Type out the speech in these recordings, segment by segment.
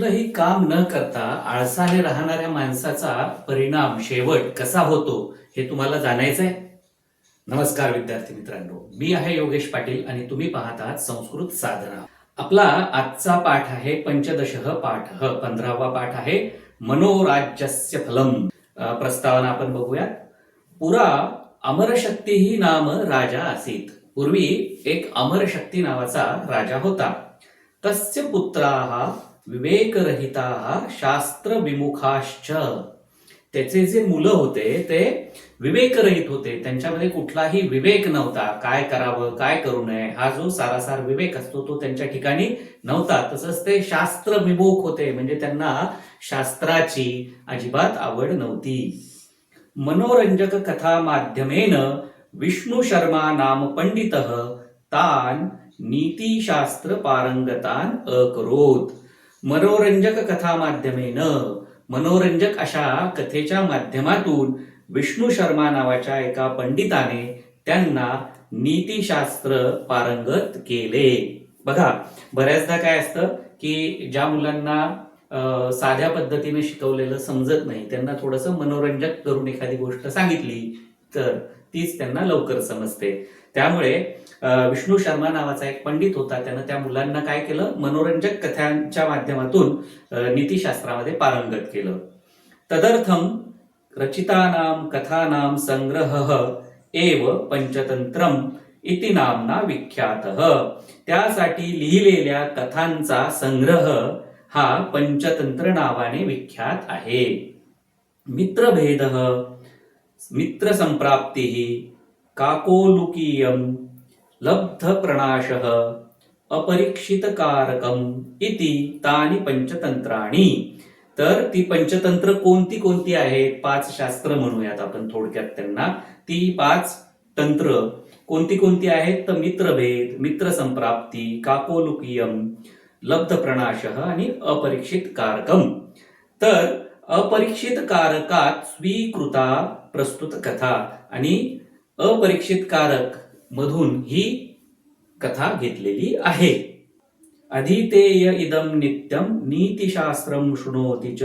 कुठलंही काम न करता आळसाने राहणाऱ्या माणसाचा परिणाम शेवट कसा होतो हे तुम्हाला जाणायचं आहे नमस्कार विद्यार्थी मित्रांनो मी आहे योगेश पाटील आणि तुम्ही पाहत आहात संस्कृत साधना. आपला आजचा पाठ आहे पंचदशह पाठ पंधरावा पाठ आहे मनोराज्यस्य फलम. प्रस्तावना आपण बघूयात. पुरा अमरशक्ती ही नाम राजा असीत. पूर्वी एक अमरशक्ती नावाचा राजा होता. तस्य पुत्रा विवेकरहिता शास्त्र विमुखाश्च त्याचे जे मुलं होते ते विवेकरहित होते. त्यांच्यामध्ये कुठलाही विवेक नव्हता. काय करावं काय करू नये हा जो सारासार विवेक असतो तो त्यांच्या ठिकाणी नव्हता. तसंच ते शास्त्र विमुख होते. म्हणजे त्यांना शास्त्राची अजिबात आवड नव्हती. मनोरंजक कथा माध्यमेन विष्णू शर्मा नाम पंडित तान नीतिशास्त्र पारंगतान अकरोत. मनोरंजक कथा माध्यमेन मनोरंजक अशा कथेच्या माध्यमातून विष्णू शर्मा नावाच्या एका पंडिताने त्यांना नीतिशास्त्र पारंगत केले. बघा बऱ्याचदा काय असतं की ज्या मुलांना साध्या पद्धतीने शिकवलेलं समजत नाही त्यांना थोडंसं मनोरंजक करून एखादी गोष्ट सांगितली तर तीच त्यांना लवकर समजते. त्यामुळे विष्णू शर्मा नावाचा एक पंडित होता. त्यानं त्या मुलांना काय केलं? मनोरंजक कथांच्या माध्यमातून नीतीशास्त्रामध्ये नीतिशास्त्रामध्ये पारंगत केलं. तदर्थम रचितानां कथानां संग्रह एव पंचतंत्रम इति नामना विख्यात. त्यासाठी लिहिलेल्या कथांचा संग्रह हा पंचतंत्र नावाने विख्यात आहे. मित्रभेद मित्रसंप्राप्ती काकोलुकीयम लब्धप्रणाश अपरीक्षितकारकम इति तानि पंचतंत्राणी. तर ती पंचतंत्र कोणती कोणती आहेत? पाच शास्त्र म्हणूयात आपण थोडक्यात त्यांना. ती पाच तंत्र कोणती कोणती आहेत? तर मित्रभेद मित्रसंप्राप्ती लब्ध प्रणाशः आणि अपरीक्षित कारकम तर अपरीक्षित कारकात स्वीकृता प्रस्तुत कथा आणि अपरीक्षित कारक मधून ही कथा घेतलेली आहे. अधीतेय इदम नित्यम नीतिशास्त्रम शृणोती च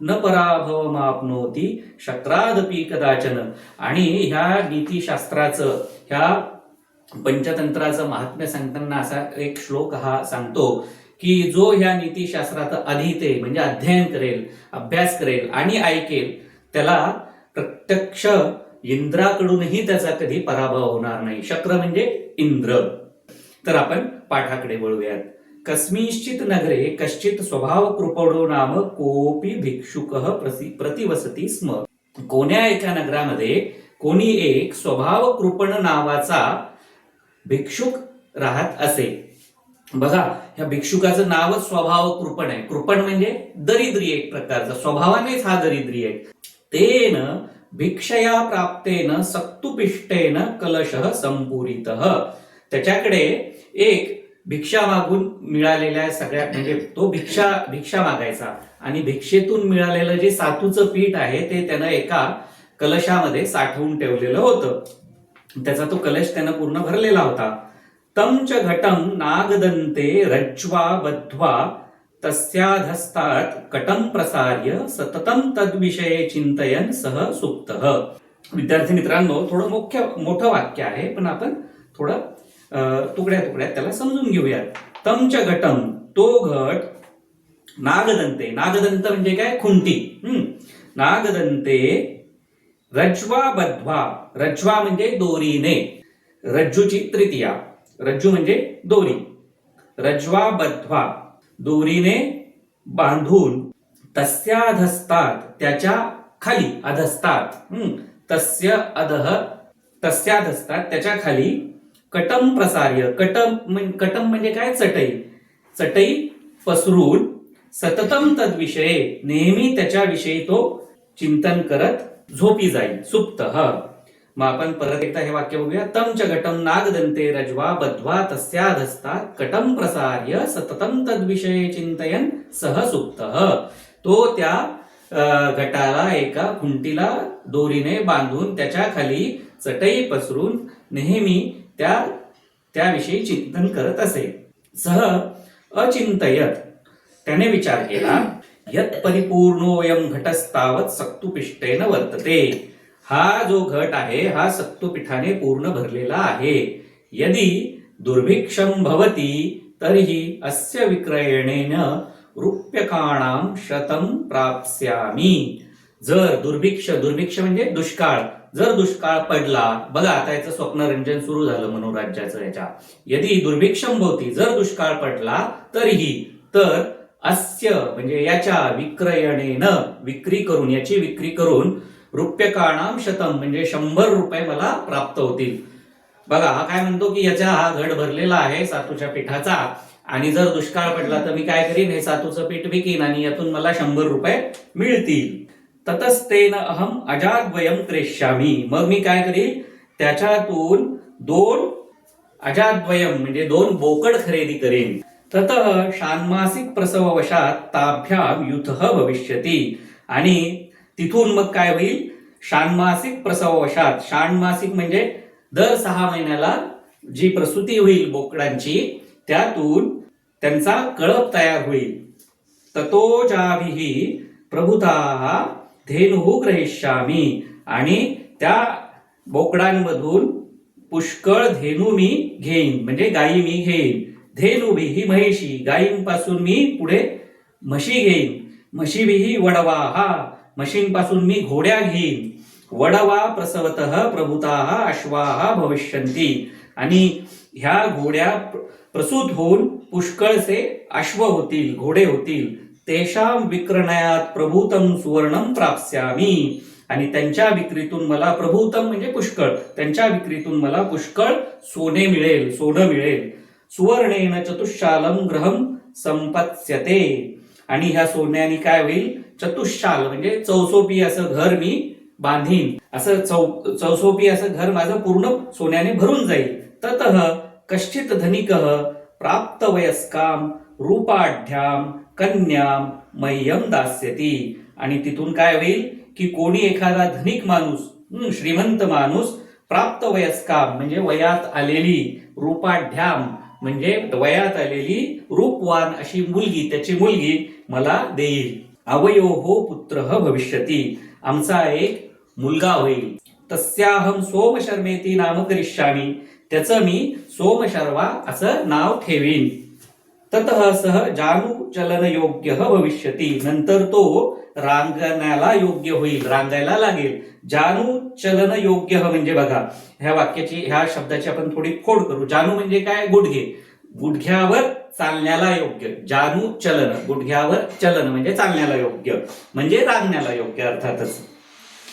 न पराभवमाप्नोती शत्रादपी कदाचन. आणि ह्या नीतिशास्त्राचं ह्या पंचतंत्राचं महात्म्य सांगताना असा एक श्लोक हा सांगतो की जो ह्या नीतिशास्त्रात अधीते म्हणजे अध्ययन करेल अभ्यास करेल आणि ऐकेल त्याला प्रत्यक्ष इंद्राकडूनही त्याचा कधी पराभव होणार नाही. शक्र म्हणजे इंद्र. तर आपण पाठाकडे वळूयात. कस्मिश्चित नगरे कश्चित स्वभाव कृपडो नाम कोपी भिक्षुक प्रतिवसती स्म. कोण्या एका नगरामध्ये कोणी एक स्वभाव कृपण नावाचा भिक्षुक राहत असे? बघा ह्या भिक्षुकाचं नावच स्वभाव कृपण आहे. कृपण म्हणजे दरिद्री एक प्रकारचा. स्वभावानेच हा दरिद्री आहे. तेन भिक्षया प्राप्तेन सक्तुपिष्टेन कलशः संपूरित. त्याच्याकडे एक भिक्षा मागून मिळालेल्या सगळ्या म्हणजे तो भिक्षा भिक्षा मागायचा. आणि भिक्षेतून मिळालेलं जे सातूचं पीठ आहे ते त्यानं एका कलशामध्ये साठवून ठेवलेलं होतं. त्याचा तो कलश त्यानं पूर्ण भरलेला होता. तमच घटम नागदंते रज्वा बध्वा तस्याधस्तात् कटं प्रसार्य सततं तद्विषये चिंतयन सह सुप्त. विद्यार्थी मित्रांनो थोडं मुख्य मोठं वाक्य आहे पण आपण थोडं तुकड्या तुकड्यात त्याला समजून घेऊयात. तमच घटम तो घट नागदंते. नागदंत म्हणजे काय? खुंटी. नागदंते रज्वा बध्वा. रज्वा म्हणजे दोरीने. रज्जूची तृतीया. रज्जू म्हणजे दोरी. रज्वा बध्वा. दोरीने बांधून तस्याधस्तात त्याच्याखाली अधस्तात तस्य अधः तस्याधस्तात त्याच्याखाली कटम प्रसार्य कटम कटम म्हणजे काय? चटई. चटई पसरून सततम तद्विषये नेहमी त्याच्याविषयी तो चिंतन करत झोपी जाईल. सुप्त. मग आपण परत एकदा हे वाक्य बघूया. तम च घटम नागदंते रज्वा बध्वा तस्याधस्तात कटम प्रसार्य सततम तद्विषये चिंतयन सहसुप्त तो त्या घटाला एका खुंटीला दोरीने बांधून त्याच्याखाली चटई पसरून नेहमी त्या त्याविषयी चिंतन करत असे. सह अचिंतयत. त्याने विचार केला यत परिपूर्णोयम घटस्तावत सक्तुपिष्टेन वर्तते. हा जो घट आहे हा सक्तुपिठाने पूर्ण भरलेला आहे. यदि दुर्भिक्षम भवती तर्हि अस्य विक्रयणेन रूप्यकाणां शतं प्राप्स्यामी. जर दुर्भिक्ष दुर्भिक्ष म्हणजे दुष्काळ. जर दुष्काळ पडला बघा आता याचं स्वप्नरंजन सुरू झालं मनोराज्याचं याच्या. यदि दुर्भिक्षम भवती जर दुष्काळ पडला तरीही तर अस्य म्हणजे याच्या विक्रयणेन विक्री करून याची विक्री करून रुप्यकाणाम शतम म्हणजे शंभर रुपये मला प्राप्त होतील. बघा हा काय म्हणतो की याचा हा घड भरलेला आहे सातूच्या पिठाचा. आणि जर दुष्काळ पडला तर मी काय करीन? हे सातूचं पीठ विकीन आणि यातून मला शंभर रुपये मिळतील. ततस्तेन अहम अजाद्वयम क्रेष्यामी. मग मी काय करीन? त्याच्यातून दोन अजाद्वयम म्हणजे दोन बोकड खरेदी करेन. तत षान्मासिक प्रसववशात ताभ्याम युथ भविष्यती. आणि तिथून मग काय होईल? षाणमासिक प्रसववशात षाणमासिक म्हणजे दर सहा महिन्याला जी प्रसूती होईल बोकडांची त्यातून त्यांचा कळप तयार होईल. ततोजाभिही प्रभुता धेनु ग्रहिष्यामी. आणि त्या बोकडांमधून पुष्कळ धेनू मी घेईन. म्हणजे गायी मी घेईन. धेनुभी ही म्हैशी. गायींपासून मी पुढे म्हशी घेईन. म्हशीभीही वडवा. हा म्हशींपासून मी घोड्या घेईन. वडवा प्रसवत प्रभुता अश्वा भविष्यंती आणि ह्या घोड्या प्रसूत होऊन पुष्कळसे अश्व होतील घोडे होतील. तेषाम विक्रणायात प्रभूतम सुवर्णम प्राप्स्यामी. आणि त्यांच्या विक्रीतून मला प्रभूतम म्हणजे पुष्कळ. त्यांच्या विक्रीतून मला पुष्कळ सोने मिळेल सोनं मिळेल. सुवर्णेन चतुशालम ग्रहम संपत्स्यते. आणि ह्या सोन्याने काय होईल? चतुशाल म्हणजे चौसोपी असं घर मी बांधीन. असं चौ चौसोपी असं घर माझं पूर्ण सोन्याने भरून जाईल. तत कश्चित धनिक प्राप्त वयस्काम रूपाढ्याम कन्याम मह्यम दास्यती. आणि तिथून काय होईल? की कोणी एखादा धनिक माणूस श्रीमंत माणूस प्राप्त वयस्काम म्हणजे वयात आलेली रूपाढ्याम म्हणजे वयात आलेली रूपवान अशी मुलगी त्याची मुलगी मला देईल. अवयो हो पुत्र भविष्यती. आमचा एक मुलगा होईल. तस्याहम सोमशर्मेती नाम करिष्यामी. त्याचं मी सोमशर्वा असं नाव ठेवीन. तत सह जानू चलन योग्य भविष्यती. नंतर तो रांगण्याला योग्य होईल. रांगायला लागेल. जानू चलन योग्य म्हणजे बघा ह्या वाक्याची ह्या शब्दाची आपण थोडी खोड करू. जानू म्हणजे काय? गुडघे. गुडघ्यावर चालण्याला योग्य. जानू चलन गुडघ्यावर चलन म्हणजे चालण्याला योग्य. म्हणजे रांगण्याला योग्य अर्थातच.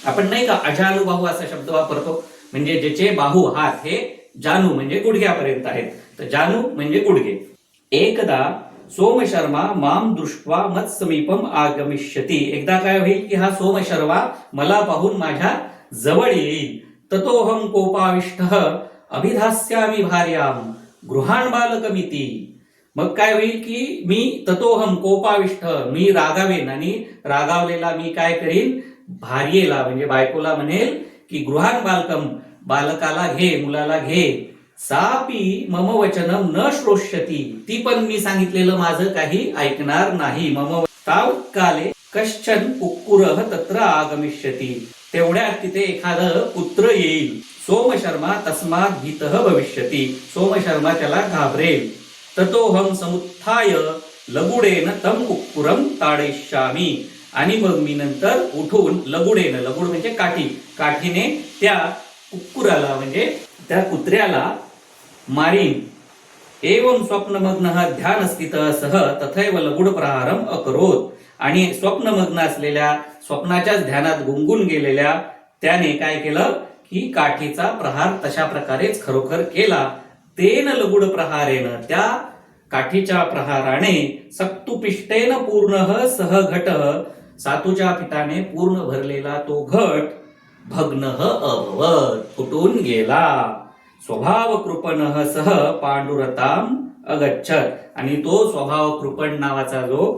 आपण नाही का अजानू बाहू असा शब्द वापरतो? म्हणजे ज्याचे बाहू हात हे जानू म्हणजे गुडघ्यापर्यंत आहेत. तर जानू म्हणजे गुडघे. एकदा सोमशर्मा माम दृष्ट्वा मत समीपम आगमिष्यती. एकदा काय होईल की हा सोमशर्मा मला पाहून माझ्या जवळ येईल. ततोहम कोपाविष्ट. अभिधास्यामी भार्याम. गृहाण बालकमिती. मग काय होईल की मी ततोहम कोपाविष्ट मी रागावेन आणि रागावलेला मी काय करीन? भार्येला म्हणजे बायकोला म्हणेल की गृहान बालकम बालकाला घे मुलाला घे. सापी मम वचनम न श्रोष्यती. ती पण मी सांगितलेलं माझं काही ऐकणार नाही. मम तावत काले कश्चन कुक्कुर तत्र आगमिष्यती. तेवढ्यात तिथे एखादं पुत्र येईल. सोमशर्मा तस्मात भीत भविष्यती. सोमशर्मा त्याला घाबरेल. ततोहम समुत्थाय लगुडेन तम कुक्कुरम ताडेश्यामी आणि मग मी नंतर उठून लगुडेन लगुड म्हणजे काठी. काठीने त्या कुक्कुराला म्हणजे त्या कुत्र्याला मारीन. एवं स्वप्नमग्न ध्यान स्थित सह तथैव लगुड प्रहारम अकरोत. आणि स्वप्नमग्न असलेल्या स्वप्नाच्याच ध्यानात गुंगून गेलेल्या त्याने काय केलं? की काठीचा प्रहार तशा प्रकारेच खरोखर केला. तेन लगुड प्रहारेन त्या काठीच्या प्रहाराने सक्तुपिष्टेन पूर्ण सह घट सातूच्या पिताने पूर्ण भरलेला तो घट भग्न अभवत फुटून गेला. स्वभाव कृपण सह पांडुरताम अगच्छत. आणि तो स्वभाव कृपण नावाचा जो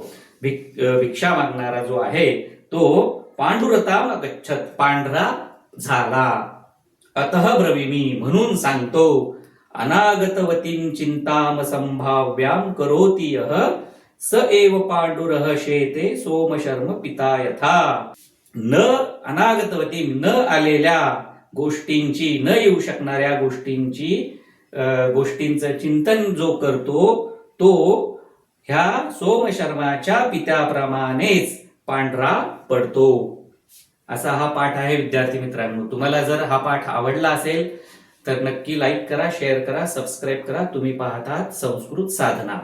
भिक्षा मागणारा जो आहे तो पांडुरताम अगच्छत. पांढरा झाला. अतः ब्रवीमी म्हणून सांगतो अनागतवतीं चिंताम संभाव्याम करोति यः। स एव पांडुरह शेते सोमशर्म पिता यथा। न अनागतवती न आलेल्या गोष्टींची न येऊ शकणाऱ्या गोष्टींची गोष्टींचं चिंतन जो करतो तो ह्या सोमशर्माच्या पित्याप्रमाणेच पांढरा पडतो. असा हा पाठ आहे विद्यार्थी मित्रांनो. तुम्हाला जर हा पाठ आवडला असेल तर नक्की लाईक करा शेअर करा सबस्क्राईब करा. तुम्ही पाहतात संस्कृत साधना.